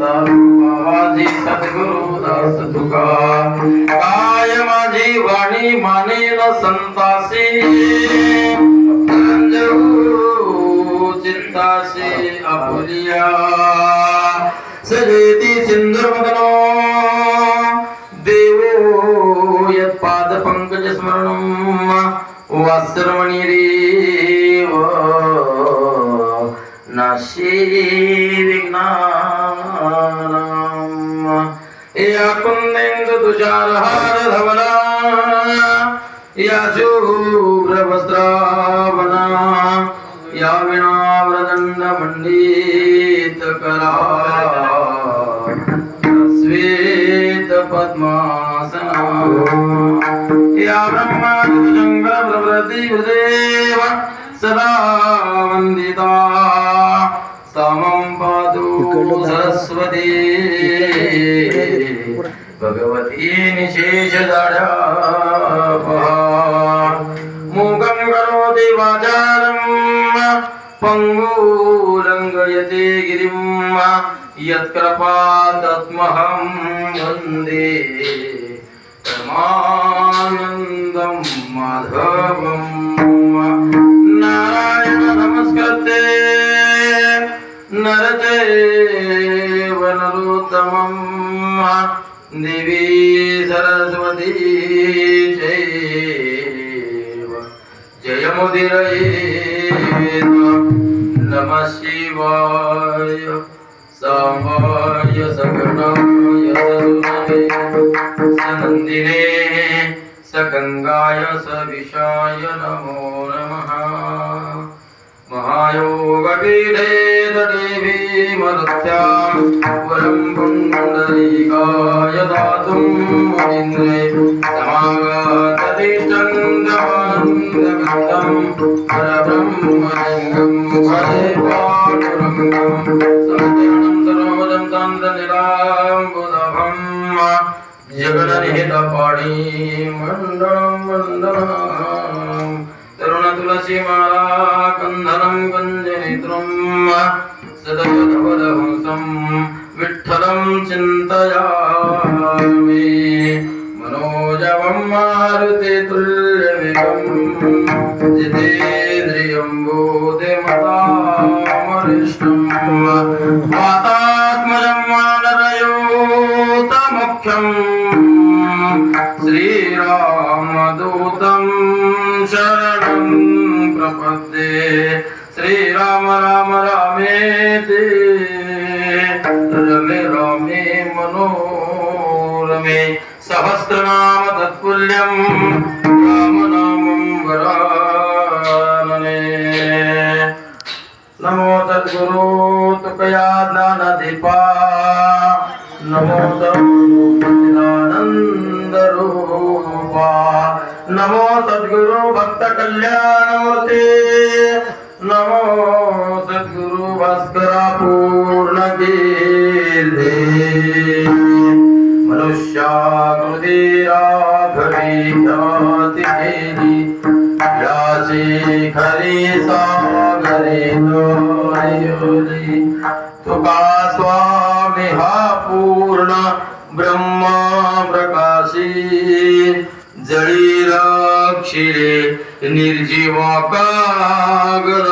बाबाजी सद्गुरु दास तुका काय माझी वाणी माने न संतासी अंजू चित्तासी आपुलिया सजेती सिंदूर मदनो देवो यत्पाद पंकज स्मरणम वासरमणी रेव नाशी या कुंदेंदु तुषारहार धवला या शुभ्रवस्त्रावना या विणाव्रदंड मंडित करा। श्वेत पद्मासना। या सदा वंदिता सरस्वती भगवती निशेष मूकं करोति वाचारम् पङ्गुलङ्घयते गिरिं। यत्कृपादत्महं वन्दे। परमानन्दं माधवम् नारायण नमस्कृते नरते नरोत्तमं देवी सरस्वती। चैव जयमुदिरयेत् नमः। शिवाय। सगणाय सरुणे सनन्दिने। सगङ्गाय सविशाय नमो नमः। महायोगपीठे तटे भीमरथ्यां वरं पुण्डरीकाय दातुं मुनीन्द्रे समागतति परब्रह्मलिङ्गं सञ्जनं सरोजं चन्द्रनिलाम्बुदभं जगदनिहितपाणि मण्डलं मण्डलम् तरुण तुलसी माला कन्धनं कञ्जनित्रं सदवधवदहंसं विठ्ठलं चिन्तयामि। मनोजवं मारुते तुल्यवेगं जितेन्द्रियं बोधिमतामरिष्टं श्रीरामदूतं शरणं प्रपद्ये श्रीराम राम रामेति रमे रामे मनोरमे। सहस्रनाम तत्पुल्यं रामनामं वरानने। नमो सद्गुरु, तुकया नमो सच्चिदानन्दरूपा नमो सद्गुरु भक्त कल्याणमूर्ते। नमो सद्गुरु भास्करा पूर्ण कीर्ते। मनुष्याकृती राघवी जाती केली। व्यासी खरी सागरी दोयोली तुका स्वामी हा पूर्ण ब्रह्मा प्रकाशी। जळील क्षिरे निर्जीवा कागदासी